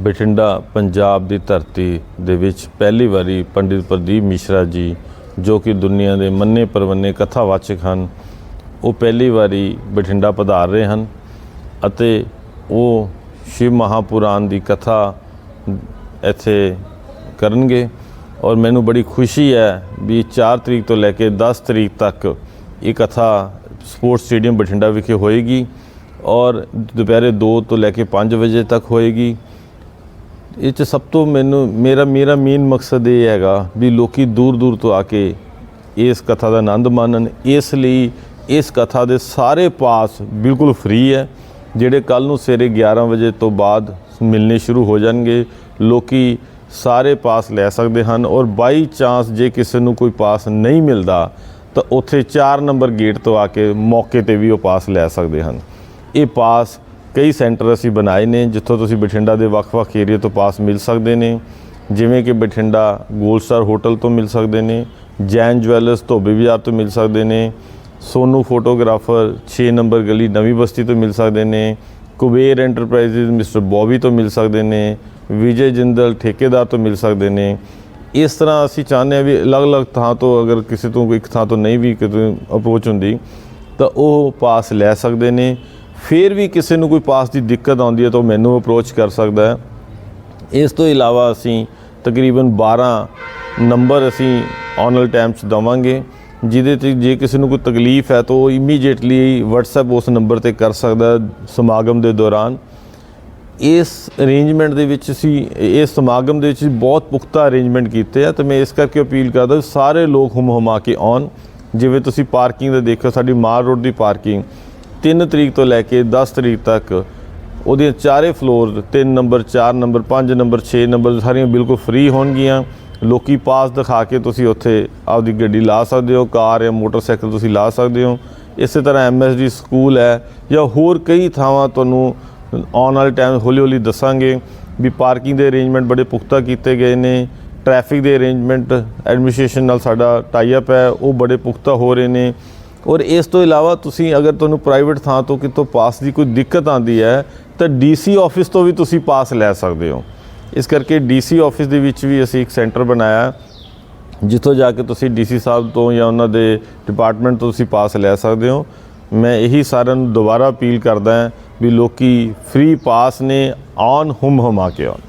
ਬਠਿੰਡਾ, ਪੰਜਾਬ ਦੀ ਧਰਤੀ ਦੇ ਵਿੱਚ ਪਹਿਲੀ ਵਾਰੀ ਪੰਡਿਤ ਪ੍ਰਦੀਪ ਮਿਸ਼ਰਾ ਜੀ, ਜੋ ਕਿ ਦੁਨੀਆ ਦੇ ਮੰਨੇ ਪਰਵੰਨੇ ਕਥਾਵਾਚਕ ਹਨ, ਉਹ ਪਹਿਲੀ ਵਾਰੀ ਬਠਿੰਡਾ ਪਧਾਰ ਰਹੇ ਹਨ ਅਤੇ ਉਹ ਸ਼ਿਵ ਮਹਾਪੁਰਾਣ ਦੀ ਕਥਾ ਇੱਥੇ ਕਰਨਗੇ ਔਰ ਮੈਨੂੰ ਬੜੀ ਖੁਸ਼ੀ ਹੈ ਵੀ 4 ਤਰੀਕ ਤੋਂ ਲੈ ਕੇ 10 ਤਰੀਕ ਤੱਕ ਇਹ ਕਥਾ ਸਪੋਰਟਸ ਸਟੇਡੀਅਮ ਬਠਿੰਡਾ ਵਿਖੇ ਹੋਏਗੀ ਔਰ ਦੁਪਹਿਰੇ 2 ਤੋਂ ਲੈ ਕੇ 5 ਵਜੇ ਤੱਕ ਹੋਏਗੀ ਇਹ 'ਚ ਸਭ ਤੋਂ ਮੈਨੂੰ, ਮੇਰਾ ਮੇਰਾ ਮੇਨ ਮਕਸਦ ਇਹ ਹੈਗਾ ਵੀ ਲੋਕੀ ਦੂਰ ਦੂਰ ਤੋਂ ਆ ਕੇ ਇਸ ਕਥਾ ਦਾ ਆਨੰਦ ਮਾਣਨ। ਇਸ ਲਈ ਇਸ ਕਥਾ ਦੇ ਸਾਰੇ ਪਾਸ ਬਿਲਕੁਲ ਫ੍ਰੀ ਹੈ, ਜਿਹੜੇ ਕੱਲ ਨੂੰ ਸਵੇਰੇ 11 ਵਜੇ ਤੋਂ ਬਾਅਦ ਮਿਲਣੇ ਸ਼ੁਰੂ ਹੋ ਜਾਣਗੇ, ਲੋਕੀ ਸਾਰੇ ਪਾਸ ਲੈ ਸਕਦੇ ਹਨ ਔਰ ਬਾਈ ਚਾਂਸ ਜੇ ਕਿਸੇ ਨੂੰ ਕੋਈ ਪਾਸ ਨਹੀਂ ਮਿਲਦਾ, ਤਾਂ ਉੱਥੇ 4 ਨੰਬਰ ਗੇਟ ਤੋਂ ਆ ਕੇ ਮੌਕੇ ਤੇ ਵੀ ਉਹ ਪਾਸ ਲੈ ਸਕਦੇ ਹਨ। ਇਹ ਪਾਸ ਕਈ ਸੈਂਟਰ ਅਸੀਂ ਬਣਾਏ ਨੇ ਜਿੱਥੋਂ ਤੁਸੀਂ ਬਠਿੰਡਾ ਦੇ ਵੱਖ-ਵੱਖ ਏਰੀਆ ਤੋਂ ਪਾਸ ਮਿਲ ਸਕਦੇ ਨੇ, ਜਿਵੇਂ ਕਿ ਬਠਿੰਡਾ ਗੋਲਡ ਸਟਾਰ ਹੋਟਲ ਤੋਂ ਮਿਲ ਸਕਦੇ ਨੇ, ਜੈਨ ਜਵੈਲਰਸ ਧੋਬੀ ਬਾਜ਼ਾਰ ਤੋਂ ਮਿਲ ਸਕਦੇ ਨੇ, ਸੋਨੂ ਫੋਟੋਗ੍ਰਾਫਰ 6 ਨੰਬਰ ਗਲੀ ਨਵੀਂ ਬਸਤੀ ਤੋਂ ਮਿਲ ਸਕਦੇ ਨੇ, ਕੁਬੇਰ ਐਂਟਰਪ੍ਰਾਈਜ਼ਸ ਮਿਸਟਰ ਬੋਬੀ ਤੋਂ ਮਿਲ ਸਕਦੇ ਨੇ, ਵਿਜੇ ਜਿੰਦਲ ਠੇਕੇਦਾਰ ਤੋਂ ਮਿਲ ਸਕਦੇ ਨੇ। ਇਸ ਤਰ੍ਹਾਂ ਅਸੀਂ ਚਾਹੁੰਦੇ ਹਾਂ ਵੀ ਅਲੱਗ-ਅਲੱਗ ਥਾਂ ਤੋਂ ਅਗਰ ਕਿਸੇ ਤੋਂ ਕੋਈ ਇੱਕ ਥਾਂ ਤੋਂ ਨਹੀਂ ਵੀ ਕਿਤੇ ਅਪਰੋਚ ਹੁੰਦੀ, ਤਾਂ ਉਹ ਪਾਸ ਲੈ ਸਕਦੇ ਨੇ। ਫਿਰ ਵੀ ਕਿਸੇ ਨੂੰ ਕੋਈ ਪਾਸ ਦੀ ਦਿੱਕਤ ਆਉਂਦੀ ਹੈ ਤਾਂ ਉਹ ਮੈਨੂੰ ਅਪਰੋਚ ਕਰ ਸਕਦਾ ਹੈ। ਇਸ ਤੋਂ ਇਲਾਵਾ ਅਸੀਂ ਤਕਰੀਬਨ 12 ਨੰਬਰ ਅਸੀਂ ਆਨਲ ਟਾਈਮ 'ਚ ਦਵਾਂਗੇ, ਜਿਹਦੇ ਤੇ ਜੇ ਕਿਸੇ ਨੂੰ ਕੋਈ ਤਕਲੀਫ ਹੈ ਤਾਂ ਉਹ ਇਮੀਡੀਏਟਲੀ WhatsApp ਉਸ ਨੰਬਰ ਤੇ ਕਰ ਸਕਦਾ ਸਮਾਗਮ ਦੇ ਦੌਰਾਨ। ਇਸ ਅਰੇਂਜਮੈਂਟ ਦੇ ਵਿੱਚ ਅਸੀਂ, ਇਸ ਸਮਾਗਮ ਦੇ ਵਿੱਚ ਬਹੁਤ ਪੁਖਤਾ ਅਰੇਂਜਮੈਂਟ ਕੀਤੇ ਆ ਤੇ ਮੈਂ ਇਸ ਕਰਕੇ ਅਪੀਲ ਕਰਦਾ ਵੀ ਸਾਰੇ ਲੋਕ ਹੁਮ ਹੁਮਾ ਕੇ ਆਉਣ। ਜਿਵੇਂ ਤੁਸੀਂ ਪਾਰਕਿੰਗ ਦਾ ਦੇਖੋ ਸਾਡੀ ਮਾਰ ਰੋਡ ਦੀ ਪਾਰਕਿੰਗ। 3 ਤਰੀਕ ਤੋਂ ਲੈ ਕੇ 10 ਤਰੀਕ ਤੱਕ ਉਹਦੀਆਂ ਚਾਰੇ floor 3 number 4 number 5 number 6 number ਸਾਰੀਆਂ ਬਿਲਕੁਲ ਫ੍ਰੀ ਹੋਣਗੀਆਂ। ਲੋਕੀ ਪਾਸ ਦਿਖਾ ਕੇ ਤੁਸੀਂ ਉੱਥੇ ਆਪਦੀ ਗੱਡੀ ਲਾ ਸਕਦੇ ਹੋ, ਕਾਰ ਜਾਂ ਮੋਟਰਸਾਈਕਲ ਤੁਸੀਂ ਲਾ ਸਕਦੇ ਹੋ। ਇਸੇ ਤਰ੍ਹਾਂ ਐਮਐਸਡੀ ਸਕੂਲ ਹੈ ਜਾਂ ਹੋਰ ਕਈ ਥਾਵਾਂ ਤੁਹਾਨੂੰ ਆਉਣ ਵਾਲੇ ਟਾਈਮ ਹੌਲੀ ਹੌਲੀ ਦੱਸਾਂਗੇ ਵੀ ਪਾਰਕਿੰਗ ਦੇ ਅਰੇਂਜਮੈਂਟ ਬੜੇ ਪੁਖਤਾ ਕੀਤੇ ਗਏ ਨੇ। ਟ੍ਰੈਫਿਕ ਦੇ ਅਰੇਂਜਮੈਂਟ ਐਡਮਿਨਿਸਟ੍ਰੇਸ਼ਨ ਨਾਲ ਸਾਡਾ ਟਾਈ ਅਪ ਹੈ, ਉਹ ਬੜੇ ਪੁਖਤਾ ਹੋ ਰਹੇ ਨੇ। ਔਰ ਇਸ ਤੋਂ ਇਲਾਵਾ ਤੁਸੀਂ ਅਗਰ ਤੁਹਾਨੂੰ ਪ੍ਰਾਈਵੇਟ ਥਾਂ ਤੋਂ ਕਿਤੋਂ ਪਾਸ ਦੀ ਕੋਈ ਦਿੱਕਤ ਆਂਦੀ ਹੈ, ਤਾਂ ਡੀਸੀ ਆਫਿਸ ਤੋਂ ਵੀ ਤੁਸੀਂ ਪਾਸ ਲੈ ਸਕਦੇ ਹੋ। ਇਸ ਕਰਕੇ ਡੀਸੀ ਆਫਿਸ ਦੇ ਵਿੱਚ ਵੀ ਅਸੀਂ ਇੱਕ ਸੈਂਟਰ ਬਣਾਇਆ, ਜਿੱਥੋਂ ਜਾ ਕੇ ਤੁਸੀਂ ਡੀਸੀ ਸਾਹਿਬ ਤੋਂ ਜਾਂ ਉਹਨਾਂ ਦੇ ਡਿਪਾਰਟਮੈਂਟ ਤੋਂ ਤੁਸੀਂ ਪਾਸ ਲੈ ਸਕਦੇ ਹੋ। ਮੈਂ ਇਹੀ ਸਾਰਿਆਂ ਨੂੰ ਦੁਬਾਰਾ ਅਪੀਲ ਕਰਦਾ ਵੀ ਲੋਕੀ ਫ੍ਰੀ ਪਾਸ ਨੇ ਔਨ ਹੁਮ ਹੁਮਾ ਕੇ ਆਉਣ।